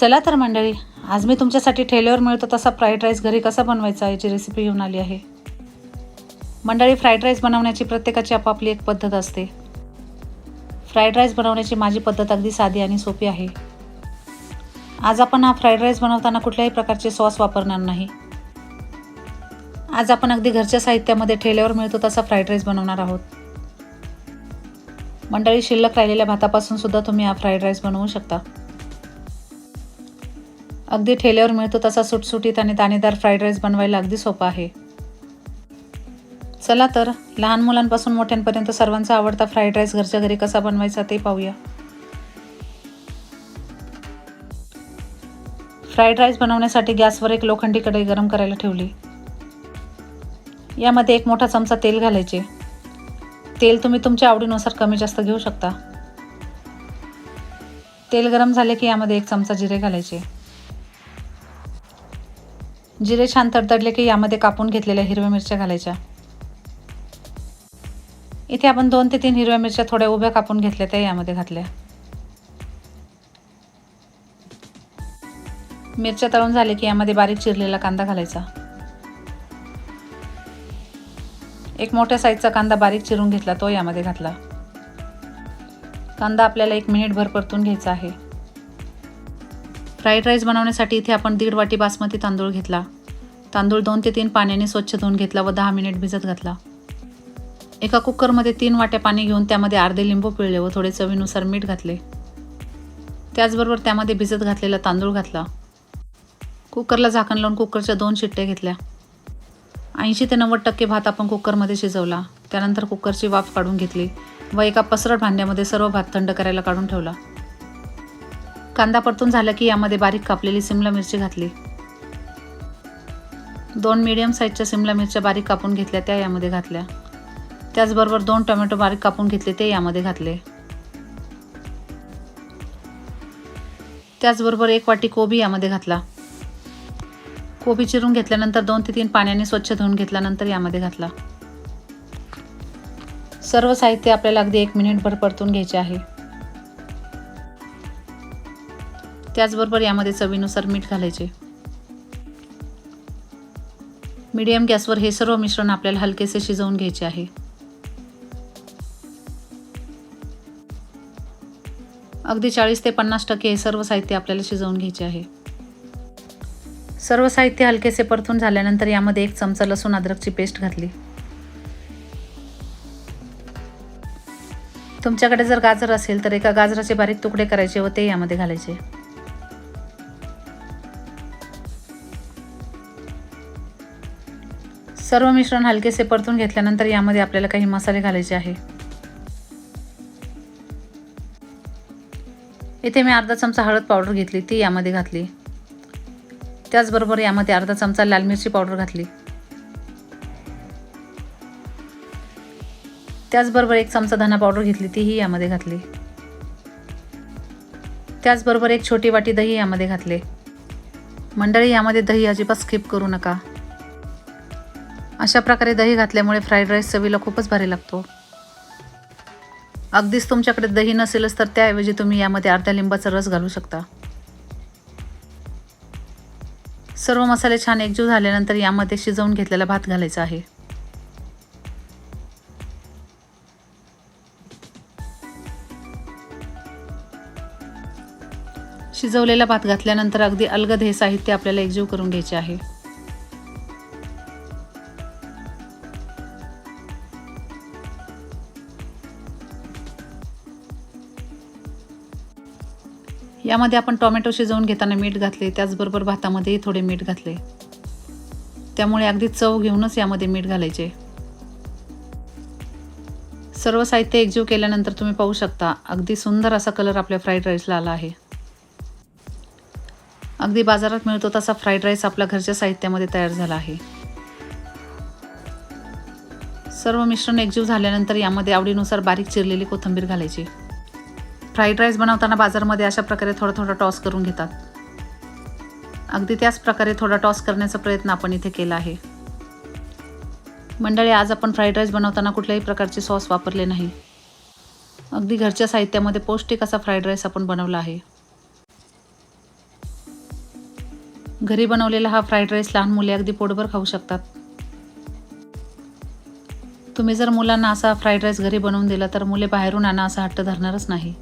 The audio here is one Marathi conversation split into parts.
चला तर मंडळी आज मी तुमच्यासाठी ठेल्यावर मिळतो तसा फ्राईड राईस घरी कसा बनवायचा याची रेसिपी घेऊन आली आहे. मंडळी फ्राईड राईस बनवण्याची प्रत्येकाची आपापली एक पद्धत असते. फ्राईड राईस बनवण्याची माझी पद्धत अगदी साधी आणि सोपी आहे. आज आपण हा फ्राईड राईस बनवताना कुठल्याही प्रकारचे सॉस वापरणार नाही. आज आपण अगदी घरच्या साहित्यामध्ये ठेल्यावर मिळतो तसा फ्राईड राईस बनवणार आहोत. मंडळी शिल्लक राहिलेल्या भातापासून सुद्धा तुम्ही हा फ्राईड राईस बनवू शकता. अगदी ठेल्यावर मिळतो तसा सुटसुटीत आणि दाणेदार फ्राईड राईस बनवायला अगदी सोपा आहे. चला तर लहान मुलांपासून मोठ्यांपर्यंत सर्वांचा आवडता फ्राईड राईस घरच्या घरी कसा बनवायचा ते पाहूया. फ्राईड राईस बनवण्यासाठी गॅसवर एक लोखंडी कढई गरम करायला ठेवली. यामध्ये एक मोठा चमचा तेल घालायचे. तेल तुम्ही तुमच्या आवडीनुसार कमी जास्त घेऊ शकता. तेल गरम झाले की यामध्ये एक चमचा जिरे घालायचे. जिरे छान तडतडले की यामध्ये कापून घेतलेल्या हिरव्या मिरच्या घालायच्या. इथे आपण दोन ते तीन हिरव्या मिरच्या थोड्या उभ्या कापून घेतल्या त्या यामध्ये घातल्या. मिरच्या तळून झाले की यामध्ये बारीक चिरलेला कांदा घालायचा. एक मोठ्या साईजचा कांदा बारीक चिरून घेतला तो यामध्ये घातला. कांदा आपल्याला एक मिनिटभर परतून घ्यायचा आहे. फ्राईड राईस बनवण्यासाठी इथे आपण दीड वाटी बासमती तांदूळ घेतला. तांदूळ दोन ते तीन पाण्याने स्वच्छ धुवून घेतला व दहा मिनिट भिजत घातला. एका कुकरमध्ये तीन वाट्या पाणी घेऊन त्यामध्ये अर्धे लिंबू पिळले व थोडे चवीनुसार मीठ घातले. त्याचबरोबर त्यामध्ये भिजत घातलेला तांदूळ घातला. कुकरला झाकण लावून कुकरच्या दोन शिट्ट्या घेतल्या. ऐंशी ते नव्वद टक्के भात आपण कुकरमध्ये शिजवला. त्यानंतर कुकरची वाफ काढून घेतली व एका पसरट भांड्यामध्ये सर्व भात थंड करायला काढून ठेवला. कांदा परतून झाला की यामध्ये बारीक कापलेली सिमला मिरची घातली. दोन मीडियम साईजच्या सिमला मिरच्या बारीक कापून घेतल्या त्या यामध्ये घातल्या. त्याचबरोबर दोन टोमॅटो बारीक कापून घेतले ते यामध्ये घातले. त्याचबरोबर एक वाटी कोबी यामध्ये घातला. कोबी चिरून घेतल्यानंतर दोन ते तीन पाण्याने स्वच्छ धुवून घेतल्यानंतर यामध्ये घातला. सर्व साहित्य आपल्याला अगदी एक मिनिटभर परतून घ्यायचे आहे. त्याचबरोबर यामध्ये चवीनुसार मीठ घालायचे. मीडियम गॅसवर हे सर्व मिश्रण आपल्याला हलकेसे शिजवून घ्यायचे आहे. अगदी चाळीस ते पन्नास टक्के हे सर्व साहित्य आपल्याला शिजवून घ्यायचे आहे. सर्व साहित्य हलकेसे परतून झाल्यानंतर यामध्ये एक चमचा लसूण अद्रकची पेस्ट घातली. तुमच्याकडे जर गाजर असेल तर एका गाजराचे बारीक तुकडे करायचे व ते यामध्ये घालायचे. सर्व मिश्रण हलकेसे परतून घेतल्यानंतर यामध्ये आपल्याला काही मसाले घालायचे आहे. इथे मी अर्धा चमचा हळद पावडर घेतली ती यामध्ये घातली. त्याचबरोबर यामध्ये अर्धा चमचा लाल मिरची पावडर घातली. त्याचबरोबर एक चमचा धना पावडर घेतली तीही यामध्ये घातली. त्याचबरोबर एक छोटी वाटी दही यामध्ये घातले. मंडळी यामध्ये दही अजिबात स्किप करू नका. अशा प्रकारे दही घातल्यामुळे फ्राईड राईस चवीला खूपच भारी लागतो. अगदीच तुमच्याकडे दही नसेलच तर त्याऐवजी तुम्ही यामध्ये अर्ध्या लिंबाचा रस घालू शकता. सर्व मसाले छान एकजीव झाल्यानंतर यामध्ये शिजवून घेतलेला भात घालायचा आहे. शिजवलेला भात घातल्यानंतर अगदी अलगद हे साहित्य आपल्याला एकजीव करून घ्यायचे आहे. यामध्ये आपण टोमॅटो शिजवून घेताना मीठ घातले त्याचबरोबर भातामध्येही थोडे मीठ घातले. त्यामुळे अगदी चव घेऊनच यामध्ये मीठ घालायचे. सर्व साहित्य एकजीव केल्यानंतर तुम्ही पाहू शकता अगदी सुंदर असा कलर आपल्या फ्राईड राईसला आला आहे. अगदी बाजारात मिळतो तसा फ्राईड राईस आपल्या घरच्या साहित्यामध्ये तयार झाला आहे. सर्व मिश्रण एकजीव झाल्यानंतर यामध्ये आवडीनुसार बारीक चिरलेली कोथिंबीर घालायची. फ्राईड राईस बनवताना बाजारमध्ये अशा प्रकारे थोडा थोडा टॉस करून घेतात. अगदी त्याच प्रकारे थोडा टॉस करण्याचा प्रयत्न आपण इथे केला आहे. मंडळी आज आपण फ्राईड राईस बनवताना कुठल्याही प्रकारचे सॉस वापरले नाही. अगदी घरच्या साहित्यामध्ये पौष्टिक असा फ्राईड राईस आपण बनवला आहे. घरी बनवलेला हा फ्राईड राईस लहान मुले अगदी पोटभर खाऊ शकतात. तुम्ही जर मुलांना असा फ्राईड राईस घरी बनवून दिला तर मुले बाहेरून आणा असा हट्ट धरणारच नाही.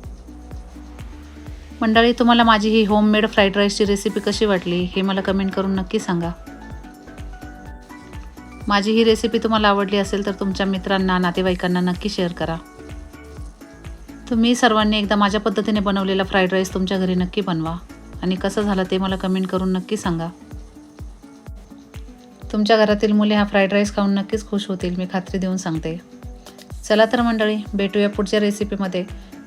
मंडळी तुम्हाला माझी ही होममेड फ्राईड राईसची रेसिपी कशी वाटली हे मला कमेंट करून नक्की सांगा. माझी ही रेसिपी तुम्हाला आवडली असेल तर तुमच्या मित्रांना नातेवाईकांना नक्की शेअर करा. तुम्ही सर्वांनी एकदा माझ्या पद्धतीने बनवलेला फ्राईड राईस तुमच्या घरी नक्की बनवा. आणि कसं झालं ते मला कमेंट करून नक्की सांगा. तुमच्या घरातील मुले हा फ्राईड राईस खाऊन नक्कीच खुश होतील मी खात्री देऊन सांगते. चला तर मंडळी भेटूया पुढच्या रेसिपीमध्ये